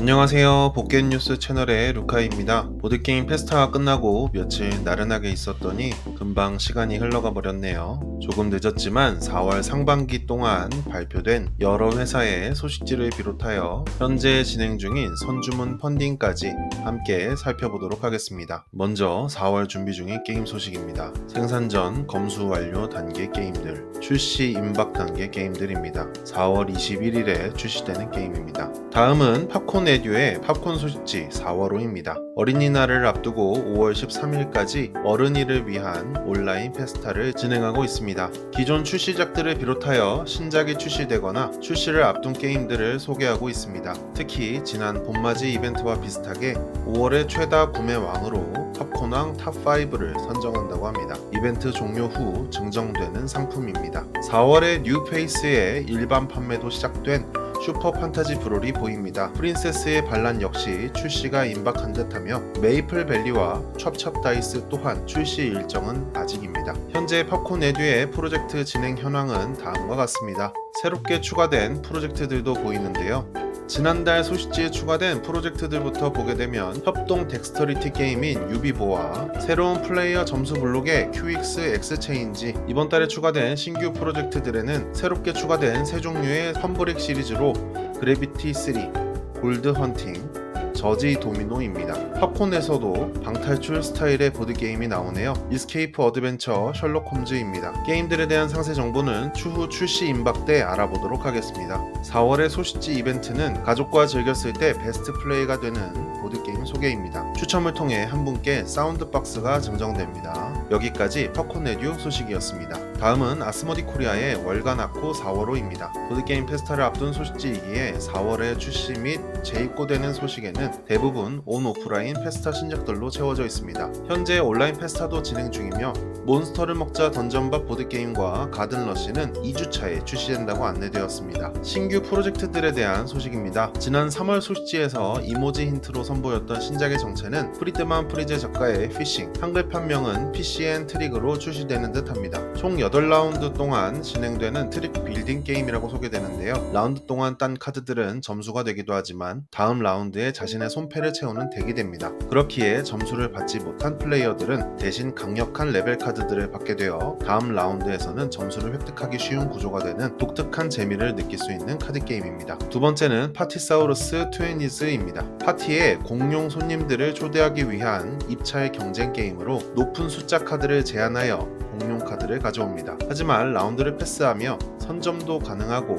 안녕하세요. 복귀 뉴스 채널의 루카입니다. 보드게임 페스타가 끝나고 며칠 나른하게 있었더니 금방 시간이 흘러가 버렸네요. 조금 늦었지만 4월 상반기 동안 발표된 여러 회사의 소식지를 비롯하여 현재 진행 중인 선주문 펀딩까지 함께 살펴보도록 하겠습니다. 먼저 4월 준비 중인 게임 소식입니다. 생산 전 검수 완료 단계 게임들, 출시 임박 단계 게임들입니다. 4월 21일에 출시되는 게임입니다. 다음은 팝콘 에듀의 팝콘 소식지 4월호입니다. 어린이날을 앞두고 5월 13일까지 어른이를 위한 온라인 페스타를 진행하고 있습니다. 기존 출시작들을 비롯하여 신작이 출시되거나 출시를 앞둔 게임들을 소개하고 있습니다. 특히 지난 봄맞이 이벤트와 비슷하게 5월의 최다 구매 왕으로 팝콘왕 탑5를 선정한다고 합니다. 이벤트 종료 후 증정되는 상품입니다. 4월에 뉴페이스의 일반 판매도 시작된 슈퍼 판타지 브롤이 보입니다. 프린세스의 반란 역시 출시가 임박한 듯하며 메이플 밸리와 첩첩 다이스 또한 출시 일정은 아직입니다. 현재 팝콘 에듀의 프로젝트 진행 현황은 다음과 같습니다. 새롭게 추가된 프로젝트들도 보이는데요. 지난달 소식지에 추가된 프로젝트들부터 보게 되면 협동 덱스터리티 게임인 유비보와 새로운 플레이어 점수 블록의 QX 엑스체인지 이번 달에 추가된 신규 프로젝트들에는 새롭게 추가된 세 종류의 펀브릭 시리즈로 그래비티 3, 골드 헌팅, 저지 도미노입니다. 팝콘에서도 방탈출 스타일의 보드게임이 나오네요. 이스케이프 어드벤처 셜록 홈즈입니다. 게임들에 대한 상세 정보는 추후 출시 임박 때 알아보도록 하겠습니다. 4월의 소식지 이벤트는 가족과 즐겼을 때 베스트 플레이가 되는 보드게임 소개입니다. 추첨을 통해 한 분께 사운드박스가 증정됩니다. 여기까지 팝콘 레듀 소식이었습니다. 다음은 아스모디 코리아의 월간 아코 4월호입니다. 보드게임 페스타를 앞둔 소식지이기에 4월에 출시 및 재입고되는 소식에는 대부분 온 오프라인 페스타 신작들로 채워져 있습니다. 현재 온라인 페스타도 진행 중이며 몬스터를 먹자 던전밥 보드게임과 가든러시는 2주차에 출시된다고 안내되었습니다. 신규 프로젝트들에 대한 소식입니다. 지난 3월 소식지에서 이모지 힌트로 선보였던 신작의 정체는 프리드만 프리제 작가의 피싱, 한글 판명은 PCN 트릭으로 출시되는 듯 합니다. 총 8라운드 동안 진행되는 트릭 빌딩 게임이라고 소개되는데요. 라운드 동안 딴 카드들은 점수가 되기도 하지만 다음 라운드에 자신의 손패를 채우는 덱이 됩니다. 그렇기에 점수를 받지 못한 플레이어들은 대신 강력한 레벨 카드들을 받게 되어 다음 라운드에서는 점수를 획득하기 쉬운 구조가 되는 독특한 재미를 느낄 수 있는 카드 게임입니다. 두 번째는 파티사우루스 트웬니즈입니다. 파티에 공룡 손님들을 초대하기 위한 입찰 경쟁 게임으로 높은 숫자 카드를 제한하여 공룡 카드를 가져옵니다. 하지만 라운드를 패스하며 선점도 가능하고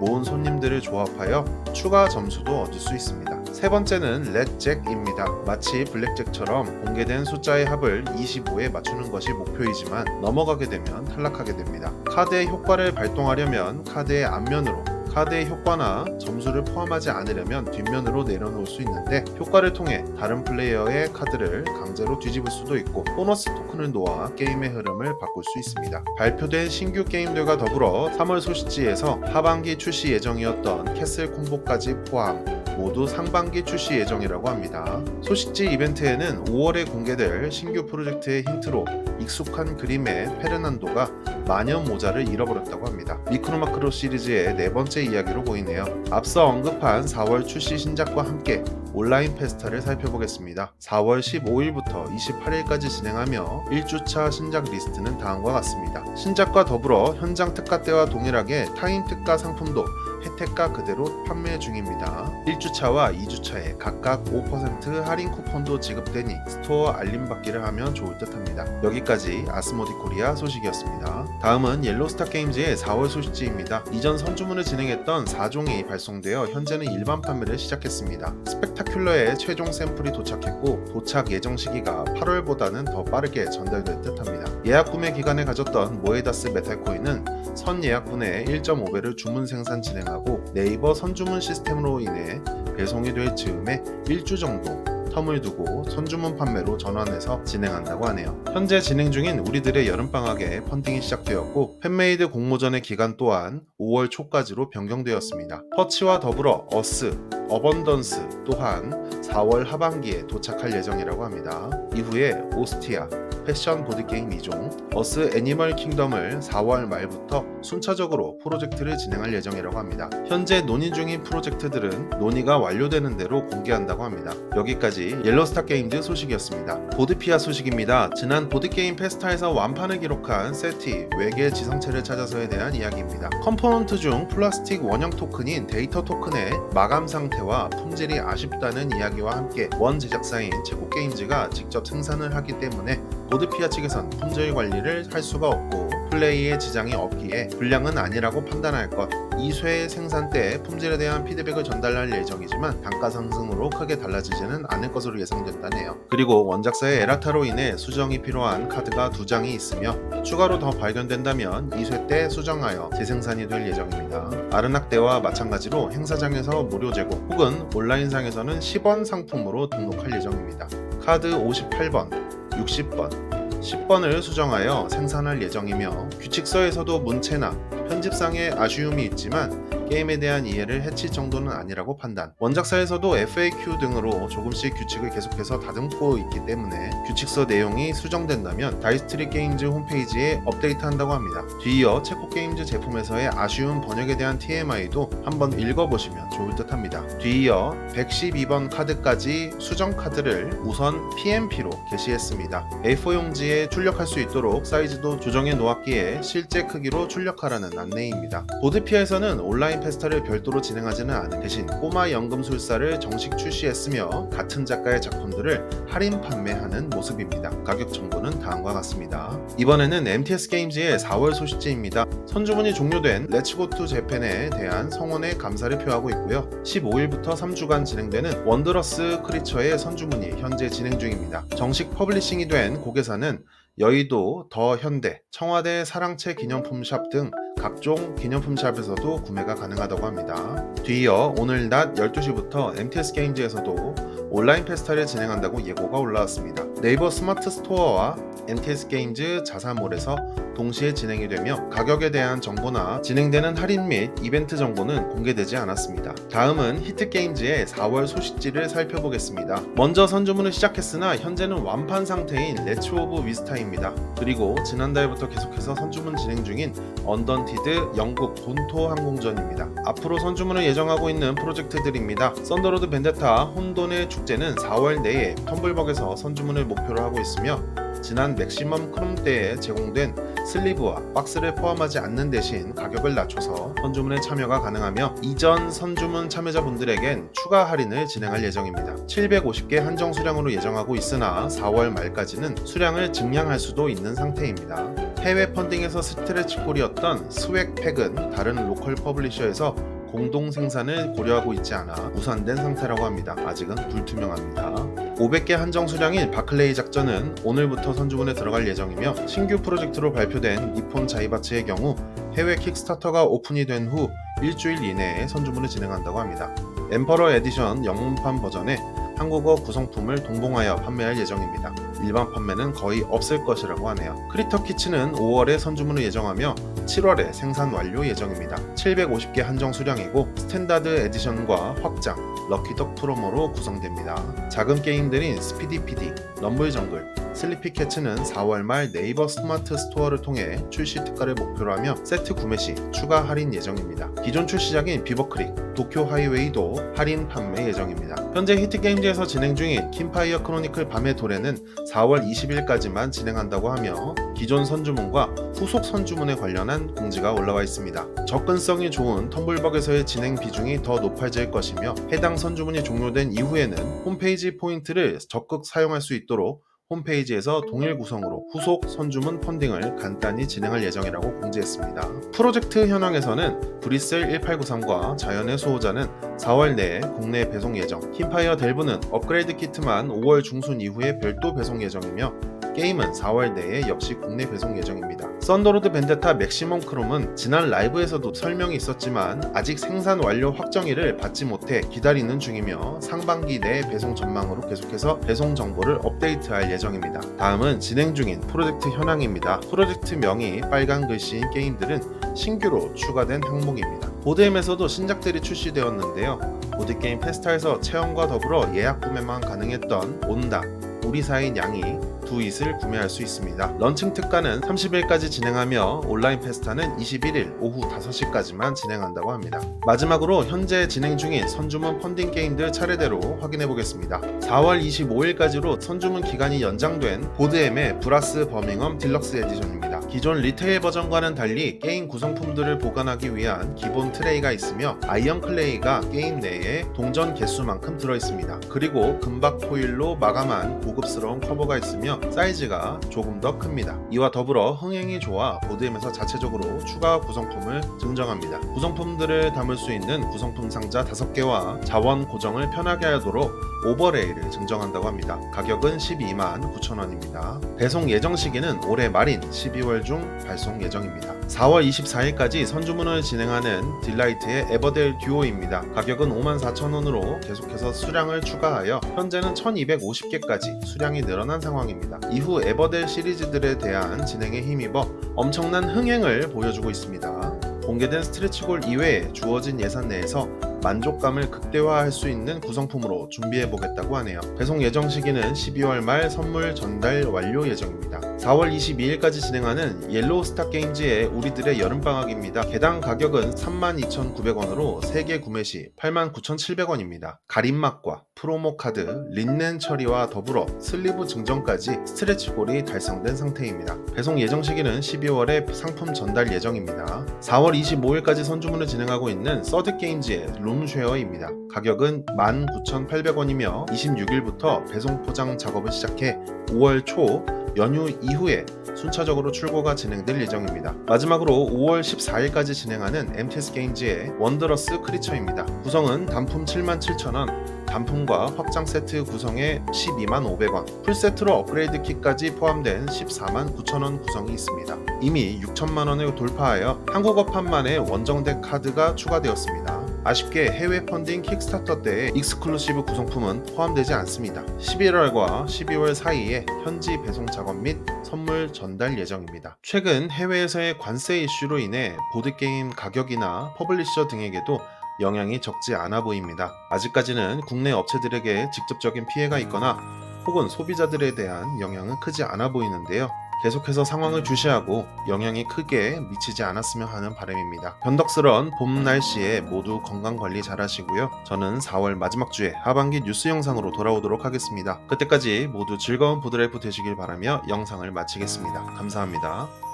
모은 손님들을 조합하여 추가 점수도 얻을 수 있습니다. 세 번째는 렛잭입니다. 마치 블랙잭처럼 공개된 숫자의 합을 25에 맞추는 것이 목표이지만 넘어가게 되면 탈락하게 됩니다. 카드의 효과를 발동하려면 카드의 앞면으로 카드의 효과나 점수를 포함하지 않으려면 뒷면으로 내려놓을 수 있는데 효과를 통해 다른 플레이어의 카드를 강제로 뒤집을 수도 있고 보너스 토큰을 놓아 게임의 흐름을 바꿀 수 있습니다. 발표된 신규 게임들과 더불어 3월 소식지에서 하반기 출시 예정이었던 캐슬 콤보까지 포함 모두 상반기 출시 예정이라고 합니다. 소식지 이벤트에는 5월에 공개될 신규 프로젝트의 힌트로 익숙한 그림의 페르난도가 마녀 모자를 잃어버렸다고 합니다. 미크로마크로 시리즈의 네 번째 이야기로 보이네요. 앞서 언급한 4월 출시 신작과 함께 온라인 페스타를 살펴보겠습니다. 4월 15일부터 28일까지 진행하며 1주차 신작 리스트는 다음과 같습니다. 신작과 더불어 현장 특가 때와 동일하게 타인 특가 상품도 혜택가 그대로 판매 중입니다. 1주차와 2주차에 각각 5% 할인 쿠폰도 지급되니 스토어 알림 받기를 하면 좋을 듯 합니다. 여기까지 아스모디 코리아 소식이었습니다. 다음은 옐로스타 게임즈의 4월 소식지입니다. 이전 선주문을 진행했던 4종이 발송되어 현재는 일반 판매를 시작했습니다. 스펙타큘러의 최종 샘플이 도착했고 도착 예정 시기가 8월보다는 더 빠르게 전달될 듯 합니다. 예약 구매 기간에 가졌던 모에다스 메탈코인은 선 예약분의 1.5배를 주문 생산 진행하고 네이버 선주문 시스템으로 인해 배송이 될 즈음에 1주 정도 텀을 두고 선주문 판매로 전환해서 진행한다고 하네요. 현재 진행 중인 우리들의 여름방학에 펀딩이 시작되었고 팬메이드 공모전의 기간 또한 5월 초까지로 변경되었습니다. 퍼치와 더불어 어스, 어번던스 또한 4월 하반기에 도착할 예정이라고 합니다. 이후에 오스티아, 패션 보드게임 2종, 어스 애니멀 킹덤을 4월 말부터 순차적으로 프로젝트를 진행할 예정이라고 합니다. 현재 논의 중인 프로젝트들은 논의가 완료되는 대로 공개한다고 합니다. 여기까지 옐로스타 게임즈 소식이었습니다. 보드피아 소식입니다. 지난 보드게임 페스타에서 완판을 기록한 세티 외계 지성체를 찾아서에 대한 이야기입니다. 컴포넌트 중 플라스틱 원형 토큰인 데이터 토큰의 마감 상태와 품질이 아쉽다는 이야기와 함께 원 제작사인 체코 게임즈가 직접 생산을 하기 때문에 보드피아 측에선 품질 관리를 할 수가 없고 플레이에 지장이 없기에 불량은 아니라고 판단할 것. 2쇄 생산 때 품질에 대한 피드백을 전달할 예정이지만 단가 상승으로 크게 달라지지는 않을 것으로 예상된다네요. 그리고 원작사의 에라타로 인해 수정이 필요한 카드가 두 장이 있으며 추가로 더 발견된다면 2쇄 때 수정하여 재생산이 될 예정입니다. 아르낙대와 마찬가지로 행사장에서 무료 제공 혹은 온라인상에서는 10원 상품으로 등록할 예정입니다. 카드 58번, 60번, 10번을 수정하여 생산할 예정이며 규칙서에서도 문체나 편집상의 아쉬움이 있지만 게임에 대한 이해를 해칠 정도는 아니라고 판단. 원작사에서도 FAQ 등으로 조금씩 규칙을 계속해서 다듬고 있기 때문에 규칙서 내용이 수정된다면 다이스트리 게임즈 홈페이지에 업데이트한다고 합니다. 뒤이어 체코 게임즈 제품에서의 아쉬운 번역에 대한 TMI도 한번 읽어보시면 좋을 듯합니다. 뒤이어 112번 카드까지 수정 카드를 우선 PMP로 게시했습니다. A4 용지에 출력할 수 있도록 사이즈도 조정해 놓았기에 실제 크기로 출력하라는 안내입니다. 보드피아에서는 온라인 페스타를 별도로 진행하지는 않은 대신 꼬마 연금술사를 정식 출시했으며 같은 작가의 작품들을 할인 판매하는 모습입니다. 가격 정보는 다음과 같습니다. 이번에는 MTS 게임즈의 4월 소식지입니다. 선주문이 종료된 렛츠고투 재팬에 대한 성원의 감사를 표하고 있고요. 15일부터 3주간 진행되는 원더러스 크리처의 선주문이 현재 진행 중입니다. 정식 퍼블리싱이 된 곡에서는 여의도, 더 현대, 청와대 사랑채 기념품 샵 등 각종 기념품 샵에서도 구매가 가능하다고 합니다. 뒤이어 오늘 낮 12시부터 MTS 게임즈에서도 온라인 페스타를 진행한다고 예고가 올라왔습니다. 네이버 스마트 스토어와 MTS 게임즈 자사몰에서 동시에 진행이 되며 가격에 대한 정보나 진행되는 할인 및 이벤트 정보는 공개되지 않았습니다. 다음은 히트게임즈의 4월 소식지를 살펴보겠습니다. 먼저 선주문을 시작했으나 현재는 완판 상태인 레츠 오브 위스타입니다. 그리고 지난달부터 계속해서 선주문 진행 중인 언던티드 영국 본토 항공전입니다. 앞으로 선주문을 예정하고 있는 프로젝트들입니다. 썬더로드 벤데타 혼돈의 축제는 4월 내에 텀블벅에서 선주문을 목표로 하고 있으며 지난 맥시멈 크롬 때에 제공된 슬리브와 박스를 포함하지 않는 대신 가격을 낮춰서 선주문에 참여가 가능하며 이전 선주문 참여자분들에겐 추가 할인을 진행할 예정입니다. 750개 한정 수량으로 예정하고 있으나 4월 말까지는 수량을 증량할 수도 있는 상태입니다. 해외 펀딩에서 스트레치 골이었던 스웩팩은 다른 로컬 퍼블리셔에서 공동 생산을 고려하고 있지 않아 무산된 상태라고 합니다. 아직은 불투명합니다. 500개 한정 수량인 바클레이 작전은 오늘부터 선주문에 들어갈 예정이며 신규 프로젝트로 발표된 니폰 자이바츠의 경우 해외 킥스타터가 오픈이 된 후 일주일 이내에 선주문을 진행한다고 합니다. 엠퍼러 에디션 영문판 버전에 한국어 구성품을 동봉하여 판매할 예정입니다. 일반 판매는 거의 없을 것이라고 하네요. 크리터 키츠는 5월에 선주문을 예정하며 7월에 생산 완료 예정입니다. 750개 한정 수량이고 스탠다드 에디션과 확장, 럭키덕 프로모로 구성됩니다. 작은 게임들인 스피디 PD, 럼블 정글, 슬리피 캐츠는 4월 말 네이버 스마트 스토어를 통해 출시 특가를 목표로 하며 세트 구매 시 추가 할인 예정입니다. 기존 출시작인 비버크릭, 도쿄 하이웨이도 할인 판매 예정입니다. 현재 히트게임즈에서 진행 중인 킴파이어 크로니클 밤의 도래는 4월 20일까지만 진행한다고 하며 기존 선주문과 후속 선주문에 관련한 공지가 올라와 있습니다. 접근성이 좋은 텀블벅에서의 진행 비중이 더 높아질 것이며 해당 선주문이 종료된 이후에는 홈페이지 포인트를 적극 사용할 수 있도록 홈페이지에서 동일 구성으로 후속 선주문 펀딩을 간단히 진행할 예정이라고 공지했습니다. 프로젝트 현황에서는 브리셀 1893과 자연의 수호자는 4월 내에 국내 배송 예정, 킴파이어 델브는 업그레이드 키트만 5월 중순 이후에 별도 배송 예정이며 게임은 4월 내에 역시 국내 배송 예정입니다. 썬더로드 벤데타 맥시멈 크롬은 지난 라이브에서도 설명이 있었지만 아직 생산 완료 확정일을 받지 못해 기다리는 중이며 상반기 내 배송 전망으로 계속해서 배송 정보를 업데이트할 예정입니다. 다음은 진행 중인 프로젝트 현황입니다. 프로젝트 명이 빨간 글씨인 게임들은 신규로 추가된 항목입니다. 보드엠에서도 신작들이 출시되었는데요. 보드게임 페스타에서 체험과 더불어 예약 구매만 가능했던 온다, 우리 사이인 양이 두 잇을 구매할 수 있습니다. 런칭 특가는 30일까지 진행하며 온라인 페스타는 21일 오후 5시까지만 진행한다고 합니다. 마지막으로 현재 진행 중인 선주문 펀딩 게임들 차례대로 확인해 보겠습니다. 4월 25일까지로 선주문 기간이 연장된 보드엠의 브라스 버밍엄 딜럭스 에디션입니다. 기존 리테일 버전과는 달리 게임 구성품들을 보관하기 위한 기본 트레이가 있으며 아이언 클레이가 게임 내에 동전 개수만큼 들어있습니다. 그리고 금박 포일로 마감한 고급스러운 커버가 있으며 사이즈가 조금 더 큽니다. 이와 더불어 흥행이 좋아 보드엠에서 자체적으로 추가 구성품을 증정합니다. 구성품들을 담을 수 있는 구성품 상자 5개와 자원 고정을 편하게 하도록 오버레이를 증정한다고 합니다. 가격은 12만 9천원입니다. 배송 예정 시기는 올해 말인 12월 중 발송 예정입니다. 4월 24일까지 선주문을 진행하는 딜라이트의 에버델 듀오입니다. 가격은 54,000원으로 계속해서 수량을 추가하여 현재는 1250개까지 수량이 늘어난 상황입니다. 이후 에버델 시리즈들에 대한 진행에 힘입어 엄청난 흥행을 보여주고 있습니다. 공개된 스트레치골 이외에 주어진 예산 내에서 만족감을 극대화할 수 있는 구성품으로 준비해 보겠다고 하네요. 배송 예정 시기는 12월 말 선물 전달 완료 예정입니다. 4월 22일까지 진행하는 옐로우 스타 게임즈의 우리들의 여름방학입니다. 개당 가격은 32,900원으로 3개 구매 시 89,700원입니다. 가림막과 프로모 카드, 린넨 처리와 더불어 슬리브 증정까지 스트레치골이 달성된 상태입니다. 배송 예정 시기는 12월에 상품 전달 예정입니다. 4월 25일까지 선주문을 진행하고 있는 서드 게임즈의 룸쉐어입니다. 가격은 19,800원이며 26일부터 배송 포장 작업을 시작해 5월 초 연휴 이후에 순차적으로 출고가 진행될 예정입니다. 마지막으로 5월 14일까지 진행하는 MTS 게임즈의 원더러스 크리처입니다. 구성은 단품 77,000원, 단품과 확장 세트 구성에 12만 500원, 풀세트로 업그레이드 kit까지 포함된 14만 9천원 구성이 있습니다. 이미 6천만 원을 돌파하여 한국어판만의 원정덱 카드가 추가되었습니다. 아쉽게 해외 펀딩 킥스타터 때의 익스클루시브 구성품은 포함되지 않습니다. 11월과 12월 사이에 현지 배송 작업 및 선물 전달 예정입니다. 최근 해외에서의 관세 이슈로 인해 보드게임 가격이나 퍼블리셔 등에게도 영향이 적지 않아 보입니다. 아직까지는 국내 업체들에게 직접적인 피해가 있거나 혹은 소비자들에 대한 영향은 크지 않아 보이는데요. 계속해서 상황을 주시하고 영향이 크게 미치지 않았으면 하는 바람입니다. 변덕스러운 봄 날씨에 모두 건강 관리 잘 하시고요. 저는 4월 마지막 주에 하반기 뉴스 영상으로 돌아오도록 하겠습니다. 그때까지 모두 즐거운 보드라이프 되시길 바라며 영상을 마치겠습니다. 감사합니다.